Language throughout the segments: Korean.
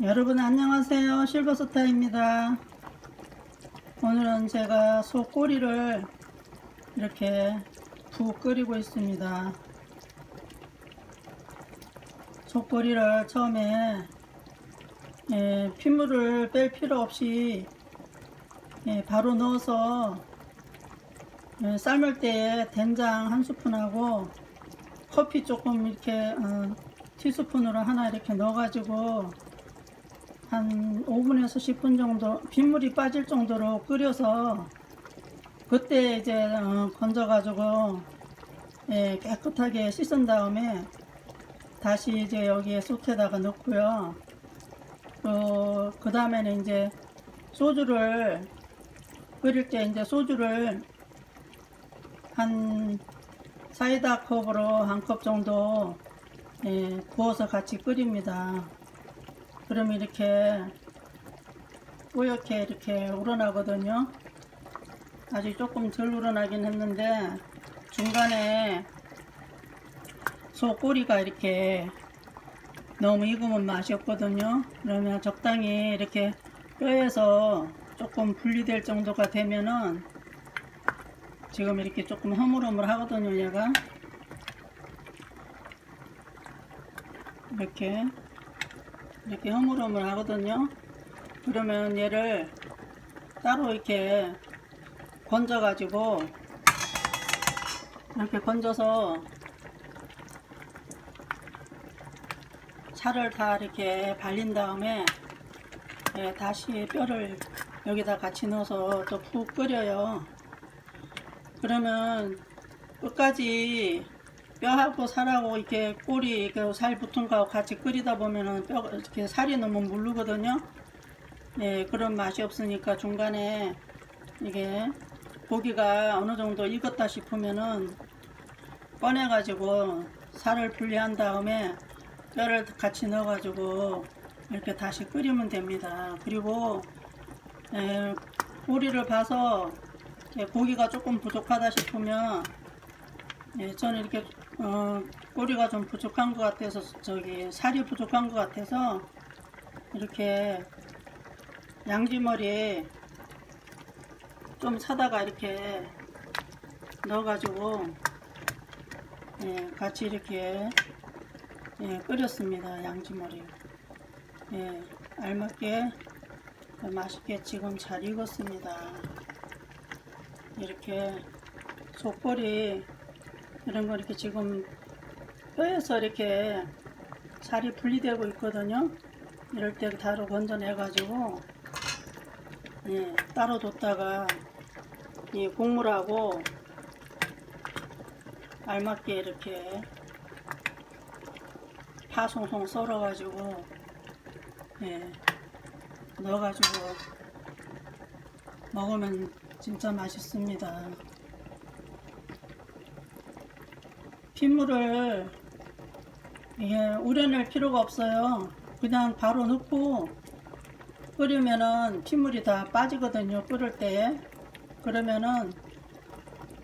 여러분 안녕하세요. 실버스타입니다. 오늘은 제가 소 꼬리를 이렇게 푹 끓이고 있습니다. 소 꼬리를 처음에 예, 핏물을 뺄 필요 없이 예, 바로 넣어서 예, 삶을 때에 된장 한 스푼하고 커피 조금 이렇게 어, 티스푼으로 하나 이렇게 넣어가지고 한 5분에서 10분 정도 빗물이 빠질 정도로 끓여서 그때 이제 어, 건져 가지고 예, 깨끗하게 씻은 다음에 다시 이제 여기에 솥에다가 넣고요. 또그 다음에는 이제 소주를 끓일 때 이제 소주를 한 사이다 컵으로 한 컵 정도 예, 부어서 같이 끓입니다. 그럼 이렇게 뿌옇게 이렇게 우러나거든요. 아직 조금 덜 우러나긴 했는데 중간에 소 꼬리가 이렇게 너무 익으면 맛이 없거든요. 그러면 적당히 이렇게 뼈에서 조금 분리될 정도가 되면은 지금 이렇게 조금 허물허물 하거든요, 얘가. 이렇게 이렇게 허물허물 하거든요. 그러면 얘를 따로 이렇게 건져가지고 이렇게 건져서 살을 다 이렇게 발린 다음에 예, 다시 뼈를 여기다 같이 넣어서 또 푹 끓여요. 그러면 끝까지 뼈하고 살하고 이렇게 꼬리 이렇게 살 붙은 거하고 같이 끓이다 보면은 뼈가 이렇게 살이 너무 물르거든요. 예, 그런 맛이 없으니까 중간에 이게 고기가 어느 정도 익었다 싶으면은 꺼내가지고 살을 분리한 다음에 뼈를 같이 넣어가지고 이렇게 다시 끓이면 됩니다. 그리고 예, 꼬리를 봐서 예, 고기가 조금 부족하다 싶으면 예, 저는 이렇게 어, 꼬리가 좀 부족한 것 같아서 저기 살이 부족한 것 같아서 이렇게 양지머리 좀 사다가 이렇게 넣어가지고 예, 같이 이렇게 예, 끓였습니다 양지머리. 예, 알맞게 맛있게 지금 잘 익었습니다. 이렇게 속꼬리 이런 거 이렇게 지금 뼈에서 이렇게 살이 분리되고 있거든요. 이럴 때 따로 건져내 가지고 예, 따로 뒀다가 이 국물하고 알맞게 이렇게 파 송송 썰어 가지고 예, 넣어 가지고 먹으면 진짜 맛있습니다. 핏물을 예, 우려낼 필요가 없어요. 그냥 바로 넣고 끓이면은 핏물이 다 빠지거든요. 끓을 때. 그러면은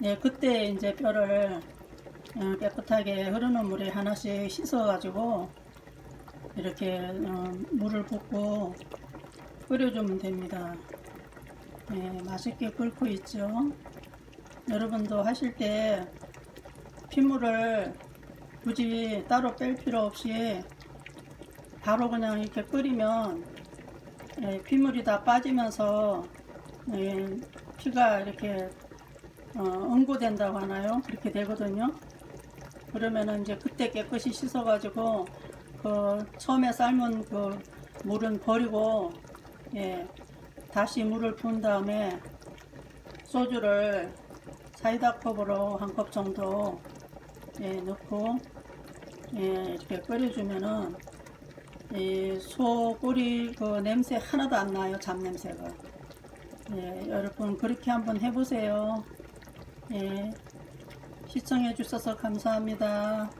예, 그때 이제 뼈를 어, 깨끗하게 흐르는 물에 하나씩 씻어가지고 이렇게 어, 물을 붓고 끓여주면 됩니다. 예, 맛있게 끓고 있죠. 여러분도 하실 때 핏물을 굳이 따로 뺄 필요 없이 바로 그냥 이렇게 끓이면 예, 핏물이 다 빠지면서 예, 피가 이렇게 어, 응고된다고 하나요? 그렇게 되거든요. 그러면은 이제 그때 깨끗이 씻어가지고 그 처음에 삶은 그 물은 버리고 예, 다시 물을 부은 다음에 소주를 사이다 컵으로 한 컵 정도 예, 넣고 예, 이렇게 끓여주면은 이 소꼬리 그 냄새 하나도 안 나요 잡냄새가. 예, 여러분 그렇게 한번 해보세요. 예, 시청해 주셔서 감사합니다